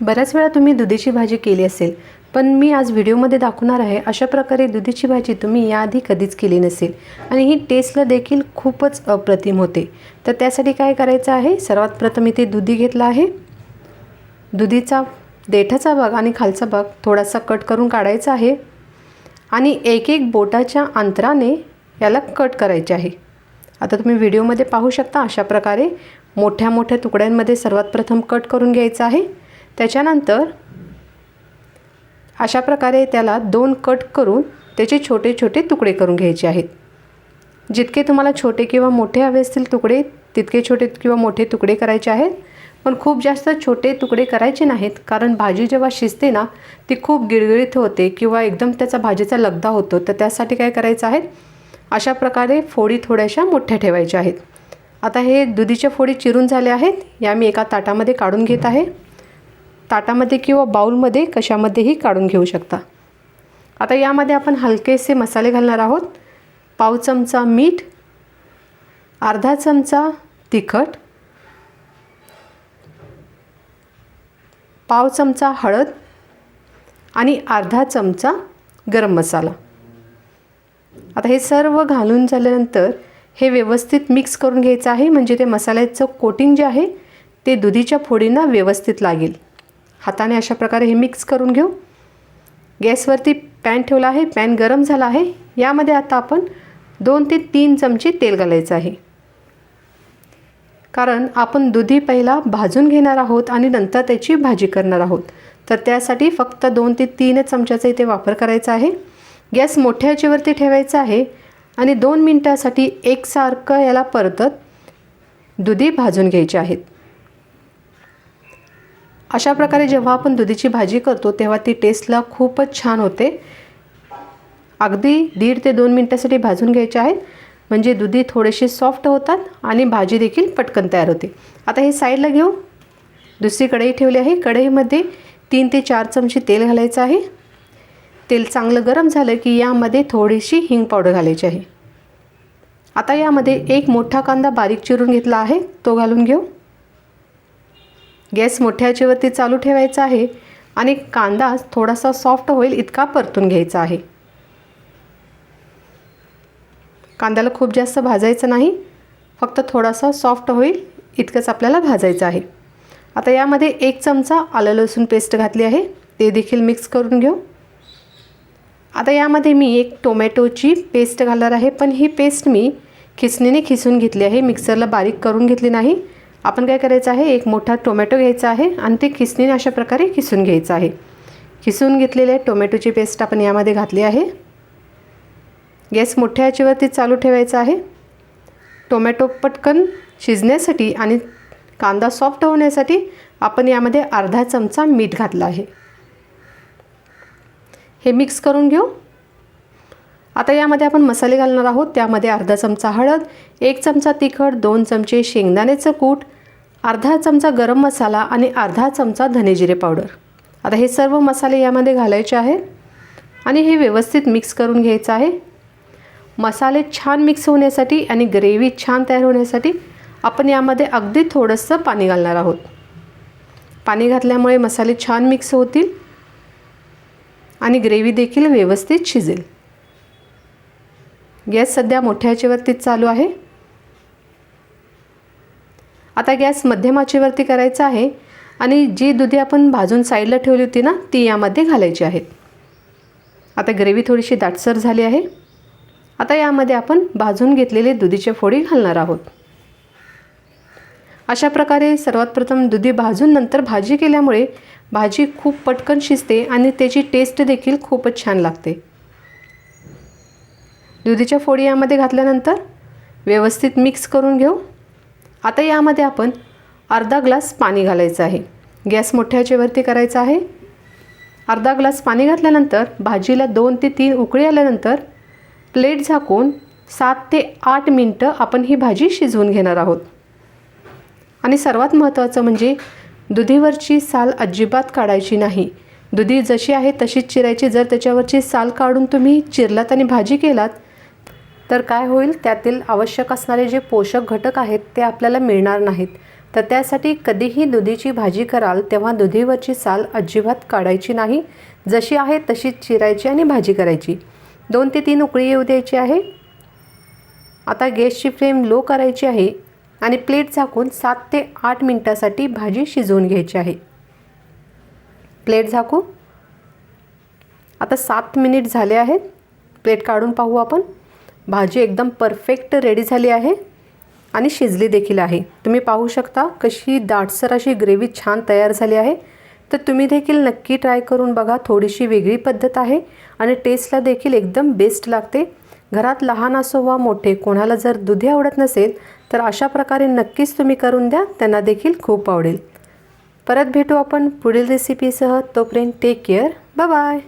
बऱ्याच वेळा तुम्ही दुधीची भाजी केली असेल पण मी आज व्हिडिओमध्ये दाखवणार आहे अशा प्रकारे दुधीची भाजी तुम्ही याआधी कधीच केली नसेल. आणि ही टेस्टला देखील खूपच अप्रतिम होते. तर त्यासाठी काय करायचं आहे? सर्वात प्रथम इथे दुधी घेतला आहे. दुधीचा देठाचा भाग आणि खालचा भाग थोडासा कट करून काढायचा आहे. आणि एक एक बोटाच्या अंतराने याला कट करायचे आहे. आता तुम्ही व्हिडिओमध्ये पाहू शकता अशा प्रकारे मोठ्या मोठ्या तुकड्यांमध्ये सर्वात प्रथम कट करून घ्यायचं आहे. त्याच्यानंतर अशा प्रकारे त्याला दोन कट करून त्याचे छोटे छोटे तुकडे करून घ्यायचे आहेत. जितके तुम्हाला छोटे किंवा मोठे हवे असतील तुकडे तितके छोटे किंवा मोठे तुकडे करायचे आहेत. पण खूप जास्त छोटे तुकडे करायचे नाहीत कारण भाजी जेव्हा शिजते ना ती खूप गिळगिळीत होते किंवा एकदम त्याचा भाजीचा लगदा होतो. तर त्यासाठी काय करायचं आहे? अशा प्रकारे फोडी थोड्याशा मोठ्या ठेवायच्या आहेत. आता हे दुधीच्या फोडी चिरून झाल्या आहेत. या मी एका ताटामध्ये काढून घेत आहे. ताटामध्ये किंवा बाऊलमध्ये कशामध्येही काढून घेऊ शकता. आता यामध्ये आपण हलकेसे मसाले घालणार आहोत. पाव चमचा मीठ अर्धा चमचा तिखट पाव चमचा हळद आणि अर्धा चमचा गरम मसाला. आता हे सर्व घालून झाल्यानंतर हे व्यवस्थित मिक्स करून घ्यायचं आहे. म्हणजे ते मसाल्याचं कोटिंग जे आहे ते दुधीच्या फोडींना व्यवस्थित लागेल. हाताने अशा प्रकारे हे मिक्स करून घेऊ. गॅसवरती पॅन ठेवला आहे. पॅन गरम झाला आहे. यामध्ये आता आपण दोन ते तीन चमचे तेल घालायचं आहे. कारण आपण दुधी पहिला भाजून घेणार आहोत आणि नंतर त्याची भाजी करणार आहोत. तर त्यासाठी फक्त दोन ते तीन चमच्याचा इथे वापर करायचा आहे. गॅस मोठ्या याच्यावरती ठेवायचा आहे आणि दोन मिनटासाठी एकसारखं याला परतत दुधी भाजून घ्यायचे आहेत. अशा प्रकारे जेव्हा आपण दुधीची भाजी करतो तेव्हा ती टेस्टला खूपच छान होते. अगदी दीड ते दोन मिनटासाठी भाजून घ्यायचे आहेत. म्हणजे दुधी थोडेसे सॉफ्ट होतात आणि भाजी देखील पटकन तयार होते. आता हे साईडला घेऊ. दुसरी कढई ठेवली आहे. कढईमध्ये तीन ते चार चमचे तेल घालायचं आहे. तेल चांगलं गरम झालं की यामध्ये थोडीशी हिंग पावडर घालायची आहे. आता यामध्ये एक मोठा कांदा बारीक चिरून घेतला आहे. तो घालून घेऊ. गॅस मोठ्या याच्यावरती चालू ठेवायचा आहे आणि कांदा थोडासा सॉफ्ट होईल इतका परतून घ्यायचा आहे. कांद्याला खूप जास्त भाजायचं नाही फक्त थोडासा सॉफ्ट होईल इतकंच आपल्याला भाजायचं आहे. आता यामध्ये एक चमचा आलं लसूण पेस्ट घातली आहे ते देखील मिक्स करून घेऊ. आता यामध्ये मी एक टोमॅटोची पेस्ट घालणार आहे पण ही पेस्ट मी खिसणीने खिसून घेतली आहे मिक्सरला बारीक करून घेतली नाही. आपण काय करायचं आहे? एक मोठा टोमॅटो घ्यायचा आहे आणि ते खिसणीने अशा प्रकारे खिसून घ्यायचं आहे. खिसून घेतलेले टोमॅटोची पेस्ट आपण यामध्ये घातली आहे. गॅस मोठ्या याच्यावरती चालू ठेवायचा आहे. टोमॅटो पटकन शिजण्यासाठी आणि कांदा सॉफ्ट होण्यासाठी आपण यामध्ये अर्धा चमचा मीठ घातला आहे. हे मिक्स करून घेऊ. आता यामध्ये आपण मसाले घालणार आहोत. त्यामध्ये अर्धा चमचा हळद एक चमचा तिखट दोन चमचे शेंगदाण्याचं कूट अर्धा चमचा गरम मसाला आणि अर्धा चमचा धनेजिरे पावडर. आता हे सर्व मसाले यामध्ये घालायचे आहेत. आणि हे व्यवस्थित मिक्स करून घ्यायचं आहे. मसाले छान मिक्स होण्यासाठी आणि ग्रेव्ही छान तयार होण्यासाठी आपण यामध्ये अगदी थोडंसं पाणी घालणार आहोत. पाणी घातल्यामुळे मसाले छान मिक्स होतील आणि ग्रेव्ही देखील व्यवस्थित शिजेल. गॅस सध्या मोठ्या याच्यावरतीच चालू आहे. आता गॅस मध्यम आचेवरती करायचा आहे आणि जी दुधी आपण भाजून साईडला ठेवली होती ना ती यामध्ये घालायची आहेत आता ग्रेव्ही थोडीशी दाटसर झाली आहे. आता यामध्ये आपण भाजून घेतलेले दुधीचे फोडी घालणार आहोत. अशा प्रकारे सर्वात प्रथम दुधी भाजून नंतर भाजी केल्यामुळे भाजी खूप पटकन शिजते आणि त्याची टेस्ट देखील खूपच छान लागते. दुधीच्या फोडी यामध्ये घातल्यानंतर व्यवस्थित मिक्स करून घेऊ. आता यामध्ये आपण अर्धा ग्लास पाणी घालायचं आहे. गॅस मोठ्या करायचा आहे. अर्धा ग्लास पाणी घातल्यानंतर भाजीला दोन ते तीन उकळी आल्यानंतर प्लेट झाकून सात ते आठ मिनटं आपण ही भाजी शिजवून घेणार आहोत. आणि सर्वात महत्त्वाचं म्हणजे दुधीवरची साल अजिबात काढायची नाही. दुधी जशी आहे तशीच चिरायची. जर त्याच्यावरची साल काढून तुम्ही चिरलात आणि भाजी केलात तर काय होईल? त्यातील आवश्यक असणारे जे पोषक घटक आहेत ते आपल्याला मिळणार नाहीत. तर त्यासाठी कधीही दुधीची भाजी कराल तेव्हा दुधीवरची साल अजिबात काढायची नाही. जशी आहे तशीच चिरायची आणि भाजी करायची. दोन ते तीन उकळी येऊ द्यायची आहे. आता गॅसची फ्लेम लो करायची आहे आणि प्लेट झाकून सात ते आठ मिनटासाठी भाजी शिजवून घ्यायची आहे. प्लेट झाकू. आता सात मिनिट झाले आहेत. प्लेट काढून पाहू आपण. भाजी एकदम परफेक्ट रेडी झाली आहे आणि शिजली देखील आहे. तुम्ही पाहू शकता कशी दाटसर अशी ग्रेव्ही छान तयार झाली आहे. तर तुम्ही देखील नक्की ट्राय करून बघा थोडीशी वेगळी पद्धत आहे आणि टेस्टला देखील एकदम बेस्ट लागते. घरात लहान असो वा मोठे कोणाला जर दुधी आवडत नसेल तर अशा प्रकारे नक्कीच तुम्ही करून द्या त्यांना देखील खूप आवडेल. परत भेटू आपण पुढील रेसिपीसह तोपर्यंत टेक केअर बाय